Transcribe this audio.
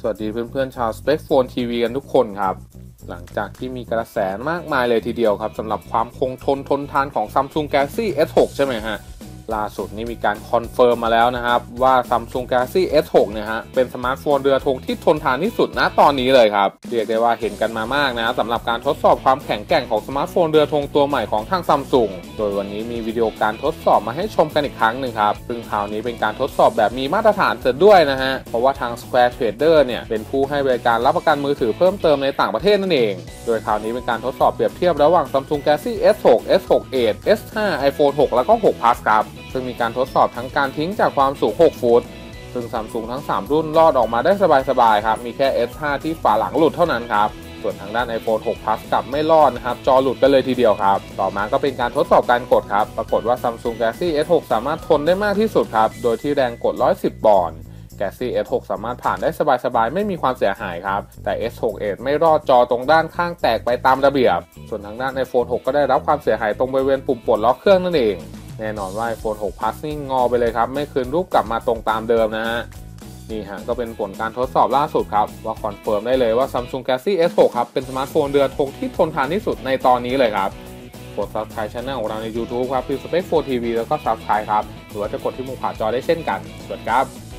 สวัสดีเพื่อนๆชาว Spec Phone TV กันทุกคนครับ หลังจากที่มีกระแสมากมายเลยทีเดียวครับสำหรับความคงทนทนทานของ Samsung Galaxy S6 ใช่ไหมฮะ ล่าสุดนี้มีการคอนเฟิร์มมาแล้วนะครับว่า Samsung Galaxy S6 เนี่ยฮะเป็นสมาร์ทโฟนเรือธงที่ทนทานที่สุดณตอนนี้เลยครับ เรียกได้ว่าเห็นกันมามากนะสำหรับการทดสอบความแข็งแกร่งของสมาร์ทโฟนเรือธงตัวใหม่ของทาง Samsung โดยวันนี้มีวิดีโอการทดสอบมาให้ชมกันอีกครั้งหนึ่งครับซึ่งคราวนี้เป็นการทดสอบแบบมีมาตรฐานเสร็จด้วยนะฮะเพราะว่าทาง Square Trader เนี่ยเป็นผู้ให้บริการรับประกันมือถือเพิ่มเติมในต่างประเทศนั่นเอง โดยคราวนี้เป็นการทดสอบเปรียบเทียบระหว่าง Samsung Galaxy S6 S6 Edge S5 iPhone 6 แล้วก็6 Plus ครับ ซึ่งมีการทดสอบทั้งการทิ้งจากความสูง 6 ฟุต ซึ่งซัมซุงทั้ง 3 รุ่นรอดออกมาได้สบายๆครับ มีแค่ S5 ที่ฝาหลังหลุดเท่านั้นครับ ส่วนทางด้าน iPhone 6 Plus กลับไม่รอดนะครับ จอหลุดกันเลยทีเดียวครับ ต่อมาก็เป็นการทดสอบการกดครับ ปรากฏว่า Samsung Galaxy S6 สามารถทนได้มากที่สุดครับ โดยที่แรงกด 110 ปอนด์ Galaxy S6 สามารถผ่านได้สบายๆ ไม่มีความเสียหายครับ แต่ S6 Edge ไม่รอดจอตรงด้านข้างแตกไปตามระเบียบ ส่วนทางด้าน iPhone 6 ก็ได้รับความเสียหายตรงบริเวณปุ่มปลดล็อกเครื่องนั่นเอง แน่นอนว่า iPhone 6 Plus นี่งอไปเลยครับ ไม่คืนรูปกลับมาตรงตามเดิมนะฮะ นี่ฮะ ก็เป็นผลการทดสอบล่าสุดครับ ว่าคอนเฟิร์มได้เลยว่า Samsung Galaxy S6 ครับ เป็นสมาร์ทโฟนเรือธงที่ทนทานที่สุดในตอนนี้เลยครับกด subscribe channel ของเราใน YouTube ครับคือ Space 4 TV แล้วก็ subscribe ครับ หรือว่าจะกดที่มุมขวาจอได้เช่นกันสวัสดีครับ